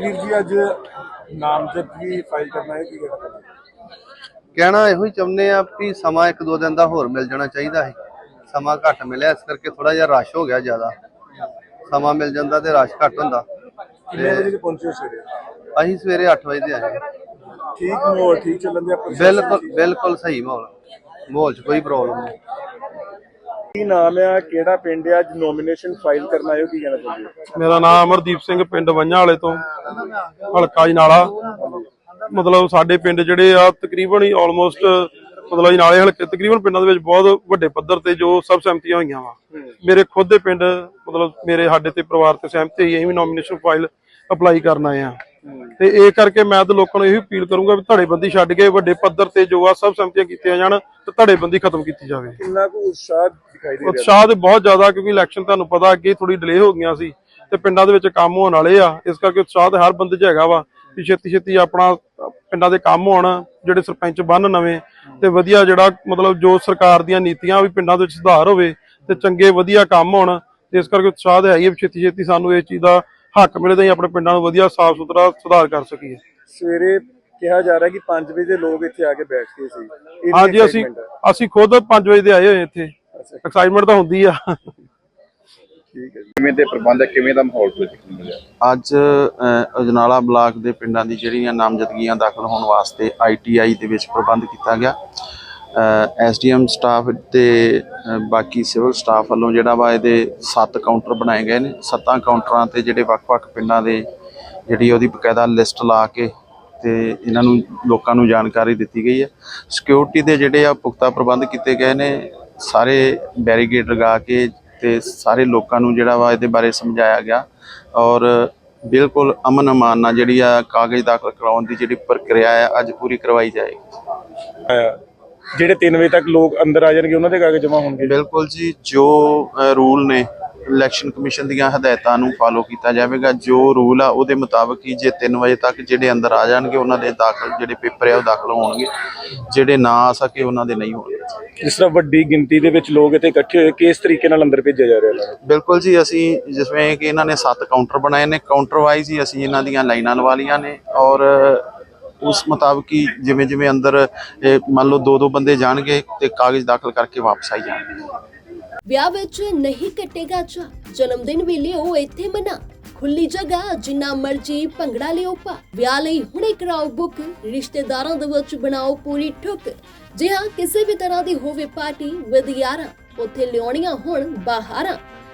ਵੀਰ ਜੀ ਅੱਜ ਨਾਮਜ਼ਦਗੀ ਫਾਈਲ ਕਰਨਾ ਹੈ ਕੀ ਕਹਿਣਾ ਇਹੋ ਹੀ ਚਾਹੁੰਦੇ ਆ ਵੀ ਸਮਾਂ ਇੱਕ ਦੋ ਦਿਨ ਦਾ ਹੋਰ ਮਿਲ ਜਾਣਾ ਚਾਹੀਦਾ ਹੈ। ਸਮਾਂ ਘੱਟ ਮਿਲਿਆ ਇਸ ਕਰਕੇ ਥੋੜਾ ਜਿਹਾ ਰਸ਼ ਹੋ ਗਿਆ ਜ਼ਿਆਦਾ। ਸਮਾਂ ਮਿਲ ਜਾਂਦਾ ਤੇ ਰਸ਼ ਘੱਟ ਹੁੰਦਾ। ਕਿੰਨੇ ਵਜੇ ਪਹੁੰਚੇ ਸਵੇਰੇ? ਅਸੀਂ ਸਵੇਰੇ 8 ਵਜੇ ਦੇ ਆਏ ਠੀਕ ਮਾਹੌਲ ਠੀਕ ਚੱਲਣ ਦਿਆ ਬਿਲਕੁਲ ਬਿਲਕੁਲ ਸਹੀ ਮਾਹੌਲ। ਮਾਹੌਲ 'ਚ ਕੋਈ ਪ੍ਰੋਬਲਮ ਨਹੀਂ। ਕੀ ਨਾਮ ਆ ਕਿਹੜਾ ਪਿੰਡ ਆ ਅੱਜ ਨੋਮੀਨੇਸ਼ਨ ਫਾਈਲ ਕਰਨ ਆਇਓ ਕੀ ਕਹਿਣਾ ਚਾਹੁੰਦੇ ਮੇਰਾ ਨਾਮ ਅਮਰਦੀਪ ਸਿੰਘ ਪਿੰਡ ਵੰਝਾਂ ਵਾਲੇ ਤੋਂ। ਹਲਕਾ ਜਨਾਲਾ ਮਤਲਬ ਸਾਡੇ ਪਿੰਡ ਜਿਹੜੇ ਆ ਤਕਰੀਬਨ ਹੀ ਆਲਮੋਸਟ ਮਤਲਬ ਜਨਾਲੇ ਹਲਕੇ ਤਕਰੀਬਨ ਪਿੰਡਾਂ ਦੇ ਵਿੱਚ ਬਹੁਤ ਵੱਡੇ ਪੱਧਰ ਤੇ ਜੋ ਸਬ ਸਹਿਮਤੀਆਂ ਹੋਈਆਂ ਵਾ। ਮੇਰੇ ਖੁਦ ਦੇ ਪਿੰਡ ਮਤਲਬ ਮੇਰੇ ਸਾਡੇ ਤੇ ਪਰਿਵਾਰ ਤੇ ਸਹਿਮਤੀ ਹੋਈ ਅਸੀਂ ਵੀ ਨੋਮੀਨੇਸ਼ਨ ਫਾਈਲ ਅਪਲਾਈ ਕਰਨ ਆਏ ਆ। ਤੇ ਇਹ ਕਰਕੇ ਮੈਂ ਤਾਂ ਲੋਕਾਂ ਨੂੰ ਇਹ ਅਪੀਲ ਕਰੂੰਗਾ ਵੀ ਧੜੇਬੰਦੀ ਛੱਡ ਕੇ ਵੱਡੇ ਪੱਧਰ ਤੇ ਜੋ ਆ ਸਬ ਸਹਿਮਤੀਆਂ ਕੀਤੀਆਂ ਜਾਣ ਤੇ ਧੜੇਬੰਦੀ ਖਤਮ ਕੀਤੀ ਜਾਵੇ। ਕਿੰਨਾ ਕੁ ਉਤਸ਼ਾਹ ਦਿਖਾਈ ਦੇ ਰਿਹਾ? ਉਤਸ਼ਾਹ ਤੇ ਬਹੁਤ ਜ਼ਿਆਦਾ ਕਿਉਂਕਿ ਇਲੈਕਸ਼ਨ ਤੁਹਾਨੂੰ ਪਤਾ ਅੱਗੇ ਥੋੜੀ ਡਿਲੇ ਹੋ ਗਈਆਂ ਸੀ ਤੇ ਪਿੰਡਾਂ ਦੇ ਵਿੱਚ ਕੰਮ ਹੋਣ ਵਾਲੇ ਆ। ਇਸ ਕਰਕੇ ਉਤਸ਼ਾਹ ਤੇ ਹਰ ਬੰਦੇ 'ਚ ਹੈਗਾ ਵਾ ਵੀ ਛੇਤੀ ਛੇਤੀ ਆਪਣਾ ਪਿੰਡਾਂ ਦੇ ਕੰਮ ਹੋਣ ਜਿਹੜੇ ਸਰਪੰਚ ਬਣ ਨਵੇਂ ਤੇ ਵਧੀਆ ਜਿਹੜਾ ਮਤਲਬ ਜੋ ਸਰਕਾਰ ਦੀਆਂ ਨੀਤੀਆਂ ਵੀ ਪਿੰਡਾਂ ਦੇ ਵਿੱਚ ਸੁਧਾਰ ਹੋਵੇ ਤੇ ਚੰਗੇ ਵਧੀਆ ਕੰਮ ਹੋਣ। ਇਸ ਕਰਕੇ ਉਤਸ਼ਾਹ ਹੈ ਹੀ ਛੇਤੀ ਛੇਤੀ ਸਾਨੂੰ ਇਸ ਚੀਜ਼ ਦਾ ਹੱਕ ਮਿਲੇ ਤੇ ਅਸੀਂ ਆਪਣੇ ਪਿੰਡਾਂ ਨੂੰ ਵਧੀਆ ਸਾਫ਼ ਸੁਥਰਾ ਸੁਧਾਰ ਕਰ ਸਕੀਏ। ਸਵੇਰੇ ਕਿਹਾ ਜਾ ਰਿਹਾ ਕਿ 5 ਵਜੇ ਦੇ ਲੋਕ ਇੱਥੇ ਆ ਕੇ ਬੈਠਦੇ ਸੀ। ਹਾਂਜੀ ਅਸੀਂ excitement। ਅਸੀਂ ਖੁਦ 5 ਵਜੇ ਦੇ ਆਏ ਹੋਏ ਇੱਥੇ। ਅੱਛਾ। ਐਕਸਾਈਟਮੈਂਟ ਤਾਂ ਹੁੰਦੀ ਆ। ਠੀਕ ਹੈ ਜੀ। ਕਿਵੇਂ ਦੇ ਪ੍ਰਬੰਧ ਹੈ, ਕਿਵੇਂ ਦਾ ਮਾਹੌਲ ਦੇਖਣ ਨੂੰ ਮਿਲਿਆ? ਅੱਜ ਅ, ਅਜਨਾਲਾ ਬਲਾਕ ਦੇ ਪਿੰਡਾਂ ਦੀ ਜਿਹੜੀਆਂ ਨਾਮਜ਼ਦਗੀਆਂ ਦਾਖਲ ਹੋਣ ਵਾਸਤੇ ਆਈਟੀਆਈ ਦੇ ਵਿੱਚ ਪ੍ਰਬੰਧ ਕੀਤਾ ਗਿਆ। ਐਸਡੀਐਮ ਸਟਾਫ ਤੇ ਬਾਕੀ ਸਿਵਲ ਸਟਾਫ ਵੱਲੋਂ ਜਿਹੜਾ ਵਾ ਇਹਦੇ 7 ਕਾਊਂਟਰ ਬਣਾਏ ਗਏ ਨੇ। ਸੱਤਾਂ ਕਾਊਂਟਰਾਂ ਤੇ ਜਿਹੜੇ ਵੱਖ-ਵੱਖ ਪਿੰਡਾਂ ਦੇ ਜਿਹੜੀ ਉਹਦੀ ਬਕਾਇਦਾ ਲਿਸਟ ਲਾ ਕੇ ਤੇ ਇਹਨਾਂ ਨੂੰ, ਲੋਕਾਂ ਨੂੰ ਜਾਣਕਾਰੀ ਦਿੱਤੀ ਗਈ ਹੈ। ਸਿਕਿਉਰਿਟੀ ਦੇ ਜਿਹੜੇ ਆ ਪੁਖਤਾ ਪ੍ਰਬੰਧ ਕੀਤੇ ਗਏ ਨੇ, ਸਾਰੇ ਬੈਰੀਗੇਡ ਲਗਾ ਕੇ ਤੇ ਸਾਰੇ ਲੋਕਾਂ ਨੂੰ ਜਿਹੜਾ ਵਾ ਇਹਦੇ ਬਾਰੇ ਸਮਝਾਇਆ ਗਿਆ। ਔਰ ਬਿਲਕੁਲ ਅਮਨ ਅਮਾਨ ਨਾਲ ਜਿਹੜੀ ਆ ਕਾਗਜ਼ ਦਾਖਲ ਕਰਾਉਣ ਦੀ ਜਿਹੜੀ ਪ੍ਰਕਿਰਿਆ ਆ, ਅੱਜ ਪੂਰੀ ਕਰਵਾਈ ਜਾਏਗੀ। ਜਿਹੜੇ 3 ਵਜੇ ਤੱਕ ਲੋਕ ਅੰਦਰ ਆ ਜਾਣਗੇ ਉਹਨਾਂ ਦੇ ਕਾਗਜ਼ ਜਮ੍ਹਾਂ ਹੋਣਗੇ? ਬਿਲਕੁਲ ਜੀ ਜੋ ਰੂਲ ਨੇ ਇਲੈਕਸ਼ਨ ਕਮਿਸ਼ਨ ਦੀਆਂ ਹਦਾਇਤਾਂ ਨੂੰ ਫਾਲੋ ਕੀਤਾ ਜਾਵੇਗਾ ਜੋ ਰੂਲ ਆ ਉਹਦੇ ਮੁਤਾਬਕ ਹੀ ਜੇ 3 ਵਜੇ ਤੱਕ ਜਿਹੜੇ ਅੰਦਰ ਆ ਜਾਣਗੇ ਉਹਨਾਂ ਦੇ ਦਾਖਲ ਜਿਹੜੇ ਪੇਪਰ ਆ ਉਹ ਦਾਖਲ ਹੋਣਗੇ। ਜਿਹੜੇ ਨਾ ਆ ਸਕੇ ਉਹਨਾਂ ਦੇ ਨਹੀਂ ਹੋਣਗੇ। ਜਿਸ ਤਰ੍ਹਾਂ ਵੱਡੀ ਗਿਣਤੀ ਦੇ ਵਿੱਚ ਲੋਕ ਇੱਥੇ ਇਕੱਠੇ ਹੋਏ ਕਿਸ ਤਰੀਕੇ ਨਾਲ ਅੰਦਰ ਭੇਜਿਆ ਜਾ ਰਿਹਾ ਨੂੰ ਬਿਲਕੁਲ ਜੀ ਅਸੀਂ ਜਿਵੇਂ ਕਿ ਇਹਨਾਂ ਨੇ 7 ਕਾਊਂਟਰ ਬਣਾਏ ਨੇ ਕਾਊਂਟਰ ਵਾਈਜ਼ ਹੀ ਅਸੀਂ ਇਹਨਾਂ ਦੀਆਂ ਲਾਈਨਾਂ ਲਵਾ ਲਈਆਂ ਨੇ ਔਰ ਉਸ ਮੁਤਾਬਕ ਹੀ ਜਿਵੇਂ ਜਿਵੇਂ ਅੰਦਰ ਮੰਨ ਲਓ ਦੋ ਦੋ ਬੰਦੇ ਜਾਣਗੇ ਤੇ ਕਾਗਜ਼ ਦਾਖਲ ਕਰਕੇ ਵਾਪਸ ਆਈ ਜਾਣਗੇ। ਵਿਆਹ ਵਿੱਚ ਨਹੀਂ ਕੱਟੇਗਾ ਚਾ ਜਨਮ ਦਿਨ ਵੀ ਲਿਓ ਇੱਥੇ ਮਨਾ। ਖੁੱਲੀ ਜਗ੍ਹਾ, ਜਿੰਨਾ ਮਰਜ਼ੀ ਭੰਗੜਾ ਲਿਓ ਪਾ ਵਿਆਹ ਲਈ ਹੁਣੇ ਕਰਾਓ ਬੁੱਕ ਰਿਸ਼ਤੇਦਾਰਾਂ ਦੇ ਵਿੱਚ ਬਣਾਓ ਪੂਰੀ ਠੁੱਕ। ਜੇ ਹਾਂ ਕਿਸੇ ਵੀ ਤਰ੍ਹਾਂ ਦੀ ਹੋਵੇ ਪਾਰਟੀ ਵਿਦ ਯਾਰਾਂ ਉੱਥੇ ਲਿਆਉਣੀਆਂ ਹੁਣ ਬਾਹਰਾਂ।